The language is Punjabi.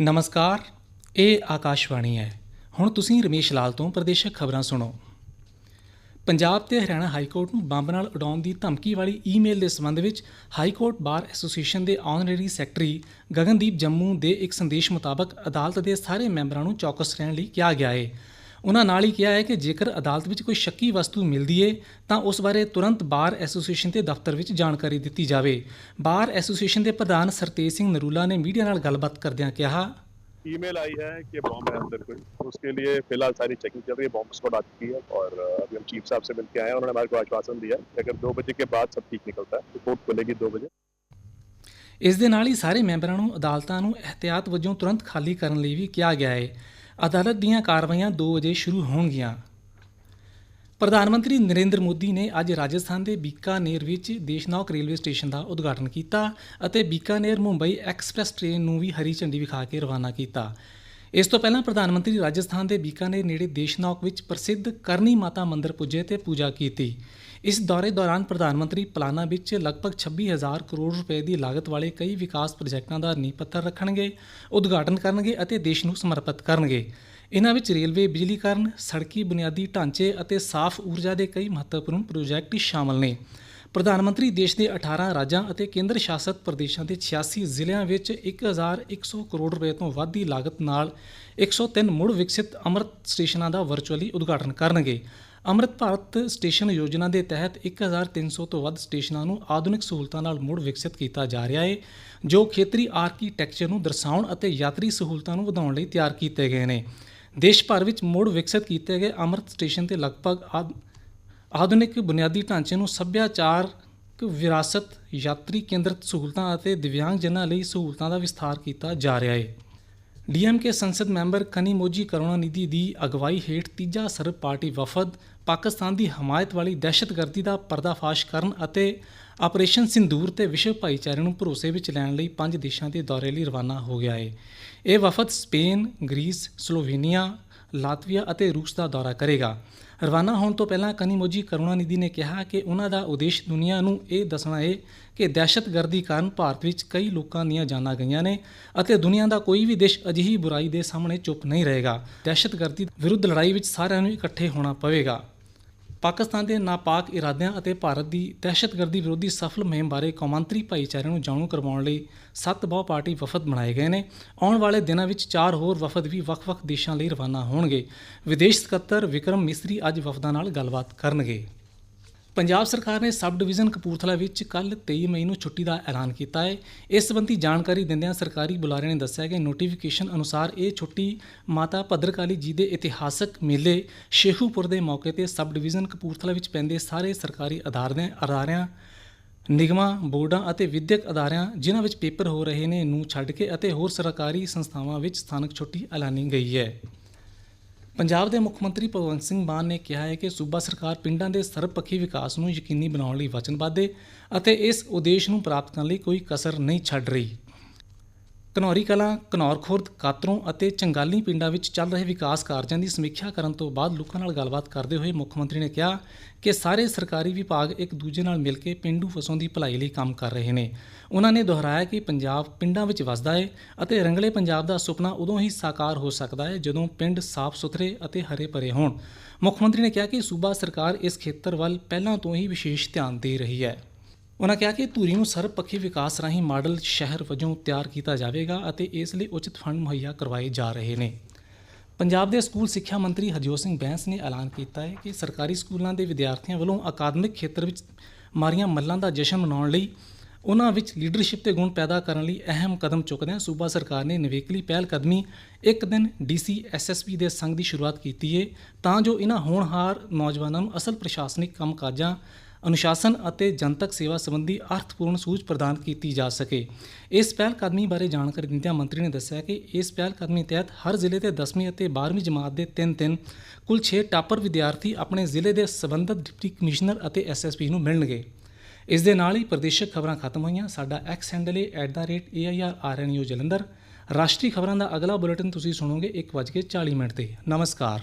ਨਮਸਕਾਰ, ਇਹ ਆਕਾਸ਼ਵਾਣੀ ਹੈ। ਹੁਣ ਤੁਸੀਂ ਰਮੇਸ਼ ਲਾਲ ਤੋਂ ਪ੍ਰਦੇਸ਼ਕ ਖਬਰਾਂ ਸੁਣੋ। ਪੰਜਾਬ ਤੇ ਹਰਿਆਣਾ ਹਾਈ ਕੋਰਟ ਨੂੰ ਬੰਬ ਨਾਲ ਉਡਾਉਣ ਦੀ ਧਮਕੀ ਵਾਲੀ ਈਮੇਲ ਦੇ ਸੰਬੰਧ ਵਿੱਚ ਹਾਈ ਕੋਰਟ ਬਾਰ ਐਸੋਸੀਏਸ਼ਨ ਦੇ ਆਨਰੇਰੀ ਸੈਕਟਰੀ ਗਗਨਦੀਪ ਜੰਮੂ ਦੇ ਇੱਕ ਸੰਦੇਸ਼ ਮੁਤਾਬਕ ਅਦਾਲਤ ਦੇ ਸਾਰੇ ਮੈਂਬਰਾਂ ਨੂੰ ਚੌਕਸ ਰਹਿਣ ਲਈ ਕਿਹਾ ਗਿਆ ਹੈ ਉਹਨਾਂ ਨਾਲ ਹੀ ਕਿਹਾ ਹੈ ਕਿ ਜੇਕਰ ਅਦਾਲਤ ਵਿੱਚ ਕੋਈ ਸ਼ੱਕੀ ਵਸਤੂ ਮਿਲਦੀ ਏ ਤਾਂ ਉਸ ਬਾਰੇ ਤੁਰੰਤ ਬਾਰ ਐਸੋਸੀਏਸ਼ਨ ਤੇ ਦਫ਼ਤਰ ਵਿੱਚ ਜਾਣਕਾਰੀ ਦਿੱਤੀ ਜਾਵੇ। ਬਾਰ ਐਸੋਸੀਏਸ਼ਨ ਦੇ ਪ੍ਰਧਾਨ ਸਰਤੇਜ ਸਿੰਘ ਨਰੂਲਾ ਨੇ ਮੀਡੀਆ ਨਾਲ ਗੱਲਬਾਤ ਕਰਦਿਆਂ ਕਿਹਾ ईमेल आई है कि बॉम्ब है अंदर कोई तो उसके लिए फिलहाल सारी चेकिंग चल रही है बॉम्ब स्क्वाड आ चुकी है और अभी हम चीफ साहब से मिलकर आए हैं उन्होंने हमारे को आश्वासन दिया है अगर दो बजे के बाद सब ठीक निकलता है रिपोर्ट खुलेगी दो बजे ਇਸ ਦੇ ਨਾਲ ਹੀ ਸਾਰੇ ਮੈਂਬਰਾਂ ਨੂੰ ਅਦਾਲਤਾਂ ਨੂੰ ਇhtiyat ਵਜੋਂ ਤੁਰੰਤ ਖਾਲੀ ਕਰਨ ਲਈ ਵੀ ਕਿਹਾ ਗਿਆ ਹੈ। ਅਦਾਲਤ ਦੀਆਂ ਕਾਰਵਾਈਆਂ 2 ਵਜੇ ਸ਼ੁਰੂ ਹੋਣਗੀਆਂ। ਪ੍ਰਧਾਨ ਮੰਤਰੀ ਨਰਿੰਦਰ ਮੋਦੀ ਨੇ ਅੱਜ ਰਾਜਸਥਾਨ ਦੇ ਬੀਕਾਨੇਰ ਵਿੱਚ ਦੇਸ਼ਨਾਕ ਰੇਲਵੇ ਸਟੇਸ਼ਨ ਦਾ ਉਦਘਾਟਨ ਕੀਤਾ ਅਤੇ ਬੀਕਾਨੇਰ ਮੁੰਬਈ ਐਕਸਪ੍ਰੈਸ ਟ੍ਰੇਨ ਨੂੰ ਵੀ ਹਰੀ ਝੰਡੀ ਵਿਖਾ ਕੇ ਰਵਾਨਾ ਕੀਤਾ। ਇਸ ਤੋਂ ਪਹਿਲਾਂ ਪ੍ਰਧਾਨ ਮੰਤਰੀ ਰਾਜਸਥਾਨ ਦੇ ਬੀਕਾਨੇਰ ਨੇੜੇ ਦੇਸ਼ਨਾਕ ਵਿੱਚ ਪ੍ਰਸਿੱਧ ਕਰਨੀ ਮਾਤਾ ਮੰਦਿਰ ਪੁੱਜੇ ਤੇ ਪੂਜਾ ਕੀਤੀ। ਇਸ ਦੌਰੇ ਦੌਰਾਨ ਪ੍ਰਧਾਨ ਮੰਤਰੀ ਪਲਾਨਾ ਵਿੱਚ ਲਗਭਗ 26000 ਕਰੋੜ ਰੁਪਏ ਦੀ ਲਾਗਤ ਵਾਲੇ ਕਈ ਵਿਕਾਸ ਪ੍ਰੋਜੈਕਟਾਂ ਦਾ ਨੀਂਹ ਪੱਥਰ ਰੱਖਣਗੇ, ਉਦਘਾਟਨ ਕਰਨਗੇ ਅਤੇ ਦੇਸ਼ ਨੂੰ ਸਮਰਪਿਤ ਕਰਨਗੇ। ਇਹਨਾਂ ਵਿੱਚ ਰੇਲਵੇ, ਬਿਜਲੀਕਰਨ, ਸੜਕੀ ਬੁਨਿਆਦੀ ਢਾਂਚੇ ਅਤੇ ਸਾਫ਼ ਊਰਜਾ ਦੇ ਕਈ ਮਹੱਤਵਪੂਰਨ ਪ੍ਰੋਜੈਕਟ ਸ਼ਾਮਲ ਨੇ। ਪ੍ਰਧਾਨ ਮੰਤਰੀ ਦੇਸ਼ ਦੇ 18 ਰਾਜਾਂ ਅਤੇ ਕੇਂਦਰ ਸ਼ਾਸਤ ਪ੍ਰਦੇਸ਼ਾਂ ਦੇ 86 ਜ਼ਿਲ੍ਹਿਆਂ ਵਿੱਚ 1100 ਕਰੋੜ ਰੁਪਏ ਤੋਂ ਵੱਧ ਦੀ ਲਾਗਤ ਨਾਲ 103 ਮੁੜ ਵਿਕਸਿਤ ਅੰਮ੍ਰਿਤ ਸਟੇਸ਼ਨਾਂ ਦਾ ਵਰਚੁਅਲੀ ਉਦਘਾਟਨ ਕਰਨਗੇ। ਅੰਮ੍ਰਿਤ ਭਾਰਤ ਸਟੇਸ਼ਨ ਯੋਜਨਾ ਦੇ ਤਹਿਤ 1300 ਤੋਂ ਵੱਧ ਸਟੇਸ਼ਨਾਂ ਨੂੰ ਆਧੁਨਿਕ ਸਹੂਲਤਾਂ ਨਾਲ ਮੁੜ ਵਿਕਸਿਤ ਕੀਤਾ ਜਾ ਰਿਹਾ ਹੈ ਜੋ ਖੇਤਰੀ ਆਰਕੀਟੈਕਚਰ ਨੂੰ ਦਰਸਾਉਣ ਅਤੇ ਯਾਤਰੀ ਸਹੂਲਤਾਂ ਨੂੰ ਵਧਾਉਣ ਲਈ ਤਿਆਰ ਕੀਤੇ ਗਏ ਨੇ। ਦੇਸ਼ ਭਰ ਵਿੱਚ ਮੁੜ ਵਿਕਸਿਤ ਕੀਤੇ ਗਏ ਅੰਮ੍ਰਿਤ ਸਟੇਸ਼ਨ ਤੇ ਲਗਭਗ ਆਧ- ਆਧੁਨਿਕ ਬੁਨਿਆਦੀ ਢਾਂਚੇ ਨੂੰ ਸੱਭਿਆਚਾਰਕ ਵਿਰਾਸਤ, ਯਾਤਰੀ ਕੇਂਦਰਿਤ ਸਹੂਲਤਾਂ ਅਤੇ ਦਿਵਿਆਂਗਜਨਾਂ ਲਈ ਸਹੂਲਤਾਂ ਦਾ ਵਿਸਥਾਰ ਕੀਤਾ ਜਾ ਰਿਹਾ ਹੈ। ਡੀਐਮਕੇ ਸੰਸਦ ਮੈਂਬਰ ਕਨੀਮੋਜੀ ਕਰੁਣਾਨਿਧੀ ਦੀ ਅਗਵਾਈ ਹੇਠ ਤੀਜਾ ਸਰਬ ਪਾਰਟੀ ਵਫਦ ਪਾਕਿਸਤਾਨ ਦੀ ਹਮਾਇਤ ਵਾਲੀ ਦਹਿਸ਼ਤਗਰਦੀ ਦਾ ਪਰਦਾਫਾਸ਼ ਕਰਨ ਅਤੇ ਆਪਰੇਸ਼ਨ ਸਿੰਦੂਰ ਤੇ ਵਿਸ਼ਵ ਭਾਈਚਾਰੇ ਨੂੰ ਭਰੋਸੇ ਵਿੱਚ ਲੈਣ ਲਈ ਪੰਜ ਦੇਸ਼ਾਂ ਦੇ ਦੌਰੇ ਲਈ ਰਵਾਨਾ ਹੋ ਗਿਆ ਹੈ। ਇਹ ਵਫਦ ਸਪੇਨ, ਗ੍ਰੀਸ, ਸਲੋਵੇਨੀਆ ਲਾਤਵੀਆ ਅਤੇ ਰੂਸ ਦਾ ਦੌਰਾ ਕਰੇਗਾ। ਰਵਾਨਾ ਹੋਣ ਤੋਂ ਪਹਿਲਾਂ ਕਨੀਮੋਜੀ ਕਰੁਣਾਨਿਧੀ ਨੇ ਕਿਹਾ ਕਿ ਉਹਨਾਂ ਦਾ ਉਦੇਸ਼ ਦੁਨੀਆ ਨੂੰ ਇਹ ਦੱਸਣਾ ਹੈ ਕਿ ਦਹਿਸ਼ਤਗਰਦੀ ਕਾਰਨ ਭਾਰਤ ਵਿੱਚ ਕਈ ਲੋਕਾਂ ਦੀਆਂ ਜਾਨਾਂ ਗਈਆਂ ਨੇ ਅਤੇ ਦੁਨੀਆ ਦਾ ਕੋਈ ਵੀ ਦੇਸ਼ ਅਜਿਹੀ ਬੁਰਾਈ ਦੇ ਸਾਹਮਣੇ ਚੁੱਪ ਨਹੀਂ ਰਹੇਗਾ। ਦਹਿਸ਼ਤਗਰਦੀ ਵਿਰੁੱਧ ਲੜਾਈ ਵਿੱਚ ਸਾਰਿਆਂ ਨੂੰ ਇਕੱਠੇ ਹੋਣਾ ਪਵੇਗਾ। ਪਾਕਿਸਤਾਨ ਦੇ ਨਾਪਾਕ ਇਰਾਦਿਆਂ ਅਤੇ ਭਾਰਤ ਦੀ ਦਹਿਸ਼ਤਗਰਦੀ ਵਿਰੋਧੀ ਸਫਲ ਮੁਹਿੰਮ ਬਾਰੇ ਕੌਮਾਂਤਰੀ ਭਾਈਚਾਰੇ ਨੂੰ ਜਾਣੂ ਕਰਵਾਉਣ ਲਈ ਸੱਤ ਬਹੁ ਪਾਰਟੀ ਵਫਦ ਬਣਾਏ ਗਏ ਨੇ। ਆਉਣ ਵਾਲੇ ਦਿਨਾਂ ਵਿੱਚ ਚਾਰ ਹੋਰ ਵਫਦ ਵੀ ਵੱਖ-ਵੱਖ ਦੇਸ਼ਾਂ ਲਈ ਰਵਾਨਾ ਹੋਣਗੇ। ਵਿਦੇਸ਼ ਸਕੱਤਰ ਵਿਕਰਮ ਮਿਸਰੀ ਅੱਜ ਵਫਦਾਂ ਨਾਲ ਗੱਲਬਾਤ ਕਰਨਗੇ। ਪੰਜਾਬ ਸਰਕਾਰ ਨੇ ਸਬ ਡਿਵੀਜ਼ਨ ਕਪੂਰਥਲਾ ਵਿੱਚ ਕੱਲ 23 ਮਈ ਨੂੰ ਛੁੱਟੀ ਦਾ ਐਲਾਨ ਕੀਤਾ ਹੈ। ਇਸ ਸੰਬੰਧੀ ਜਾਣਕਾਰੀ ਦਿੰਦਿਆਂ ਸਰਕਾਰੀ ਬੁਲਾਰੇ ਨੇ ਦੱਸਿਆ ਕਿ ਨੋਟੀਫਿਕੇਸ਼ਨ ਅਨੁਸਾਰ ਇਹ ਛੁੱਟੀ ਮਾਤਾ ਭੱਦਰਕਾਲੀ ਜੀ ਦੇ ਇਤਿਹਾਸਕ ਮੇਲੇ ਸ਼ੇਖੂਪੁਰ ਦੇ ਮੌਕੇ ਤੇ ਸਬ ਡਿਵੀਜ਼ਨ ਕਪੂਰਥਲਾ ਵਿੱਚ ਪੈਂਦੇ ਸਾਰੇ ਸਰਕਾਰੀ ਅਦਾਰਿਆਂ ਅਦਾਰਿਆਂ, ਨਿਗਮਾਂ, ਬੋਰਡਾਂ ਅਤੇ ਵਿਦਿਅਕ ਅਦਾਰਿਆਂ, ਜਿਨ੍ਹਾਂ ਵਿੱਚ ਪੇਪਰ ਹੋ ਰਹੇ ਨੇ, ਨੂੰ ਛੱਡ ਕੇ ਅਤੇ ਹੋਰ ਸਰਕਾਰੀ ਸੰਸਥਾਵਾਂ ਵਿੱਚ ਸਥਾਨਕ ਛੁੱਟੀ ਐਲਾਨੀ ਗਈ ਹੈ। ਪੰਜਾਬ ਦੇ ਮੁੱਖ ਮੰਤਰੀ ਭਗਵੰਤ ਸਿੰਘ ਮਾਨ ਨੇ ਕਿਹਾ ਹੈ ਕਿ ਸੂਬਾ ਸਰਕਾਰ ਪਿੰਡਾਂ ਦੇ ਸਰਬਪੱਖੀ ਵਿਕਾਸ ਨੂੰ ਯਕੀਨੀ ਬਣਾਉਣ ਲਈ ਵਚਨਬੱਧ ਹੈ ਅਤੇ ਇਸ ਉਦੇਸ਼ ਨੂੰ ਪ੍ਰਾਪਤ ਕਰਨ ਲਈ ਕੋਈ ਕਸਰ ਨਹੀਂ ਛੱਡ ਰਹੀ। ਘਨੌਰੀ ਕਲਾਂ ਘਨੌਰ ਖੁਰਦ, ਕਾਤਰੋਂ ਅਤੇ ਚੰਗਾਲੀ ਪਿੰਡਾਂ ਵਿੱਚ ਚੱਲ ਰਹੇ ਵਿਕਾਸ ਕਾਰਜਾਂ ਦੀ ਸਮੀਖਿਆ ਕਰਨ ਤੋਂ ਬਾਅਦ ਲੋਕਾਂ ਨਾਲ ਗੱਲਬਾਤ ਕਰਦੇ ਹੋਏ ਮੁੱਖ ਮੰਤਰੀ ਨੇ ਕਿਹਾ ਕਿ ਸਾਰੇ ਸਰਕਾਰੀ ਵਿਭਾਗ ਇੱਕ ਦੂਜੇ ਨਾਲ ਮਿਲ ਕੇ ਪਿੰਡੂ ਫਸੋਂ ਦੀ ਭਲਾਈ ਲਈ ਕੰਮ ਕਰ ਰਹੇ ਨੇ। ਉਹਨਾਂ ਨੇ ਦੁਹਰਾਇਆ ਕਿ ਪੰਜਾਬ ਪਿੰਡਾਂ ਵਿੱਚ ਵਸਦਾ ਹੈ ਅਤੇ ਰੰਗਲੇ ਪੰਜਾਬ ਦਾ ਸੁਪਨਾ ਉਦੋਂ ਹੀ ਸਾਕਾਰ ਹੋ ਸਕਦਾ ਹੈ ਜਦੋਂ ਪਿੰਡ ਸਾਫ਼ ਸੁਥਰੇ ਅਤੇ ਹਰੇ ਭਰੇ ਹੋਣ। ਮੁੱਖ ਮੰਤਰੀ ਨੇ ਕਿਹਾ ਕਿ ਸੂਬਾ ਸਰਕਾਰ ਇਸ ਖੇਤਰ ਵੱਲ ਪਹਿਲਾਂ ਤੋਂ ਹੀ ਵਿਸ਼ੇਸ਼ ਧਿਆਨ ਦੇ ਰਹੀ ਹੈ। ਉਹਨਾਂ ਕਿਹਾ ਕਿ ਧੂਰੀ ਨੂੰ ਸਰਬਪੱਖੀ ਵਿਕਾਸ ਰਾਹੀਂ ਮਾਡਲ ਸ਼ਹਿਰ ਵਜੋਂ ਤਿਆਰ ਕੀਤਾ ਜਾਵੇਗਾ ਅਤੇ ਇਸ ਲਈ ਉਚਿਤ ਫੰਡ ਮੁਹੱਈਆ ਕਰਵਾਏ ਜਾ ਰਹੇ ਨੇ। ਪੰਜਾਬ ਦੇ ਸਕੂਲ ਸਿੱਖਿਆ ਮੰਤਰੀ ਹਰਜੋਤ ਸਿੰਘ ਬੈਂਸ ਨੇ ਐਲਾਨ ਕੀਤਾ ਹੈ ਕਿ ਸਰਕਾਰੀ ਸਕੂਲਾਂ ਦੇ ਵਿਦਿਆਰਥੀਆਂ ਵੱਲੋਂ ਅਕਾਦਮਿਕ ਖੇਤਰ ਵਿੱਚ ਮਾਰੀਆਂ ਮੱਲਾਂ ਦਾ ਜਸ਼ਨ ਮਨਾਉਣ ਲਈ ਉਹਨਾਂ ਵਿੱਚ ਲੀਡਰਸ਼ਿਪ 'ਤੇ ਗੁਣ ਪੈਦਾ ਕਰਨ ਲਈ ਅਹਿਮ ਕਦਮ ਚੁੱਕਦਿਆਂ ਸੂਬਾ ਸਰਕਾਰ ਨੇ ਨਿਵੇਕਲੀ ਪਹਿਲ ਕਦਮੀ ਇੱਕ ਦਿਨ ਡੀਸੀ ਐਸਐਸਪੀ ਦੇ ਸੰਘ ਦੀ ਸ਼ੁਰੂਆਤ ਕੀਤੀ ਹੈ ਤਾਂ ਜੋ ਇਹਨਾਂ ਹੋਣਹਾਰ ਨੌਜਵਾਨਾਂ ਨੂੰ ਅਸਲ ਪ੍ਰਸ਼ਾਸਨਿਕ ਕੰਮਕਾਜਾਂ ਅਨੁਸ਼ਾਸਨ ਅਤੇ ਜਨਤਕ ਸੇਵਾ ਸੰਬੰਧੀ ਅਰਥਪੂਰਨ ਸੂਝ ਪ੍ਰਦਾਨ ਕੀਤੀ ਜਾ ਸਕੇ। ਇਸ ਪਹਿਲ ਕਦਮੀ ਬਾਰੇ ਜਾਣਕਾਰੀ ਦਿੰਦਿਆਂ ਮੰਤਰੀ ਨੇ ਦੱਸਿਆ ਕਿ ਇਸ ਪਹਿਲ ਕਦਮੀ ਤਹਿਤ ਹਰ ਜ਼ਿਲ੍ਹੇ ਦੇ 10ਵੀਂ ਅਤੇ 12ਵੀਂ ਜਮਾਤ ਦੇ 3-3 ਕੁੱਲ 6 ਟਾਪਰ ਵਿਦਿਆਰਥੀ ਆਪਣੇ ਜ਼ਿਲ੍ਹੇ ਦੇ ਸਬੰਧਤ ਡਿਪਟੀ ਕਮਿਸ਼ਨਰ ਅਤੇ ਐਸਐਸਪੀ ਨੂੰ ਮਿਲਣਗੇ। ਇਸ ਦੇ ਨਾਲ ਹੀ ਪ੍ਰਦੇਸ਼ਕ ਖਬਰਾਂ ਖਤਮ ਹੋਈਆਂ। ਸਾਡਾ ਐਕਸ ਹੈਂਡਲ ਹੈ @airrnu ਜਲੰਧਰ। ਰਾਸ਼ਟਰੀ ਖਬਰਾਂ ਦਾ ਅਗਲਾ ਬੁਲੇਟਿਨ ਤੁਸੀਂ ਸੁਣੋਗੇ 1:40 ਮਿੰਟ ਤੇ। ਨਮਸਕਾਰ।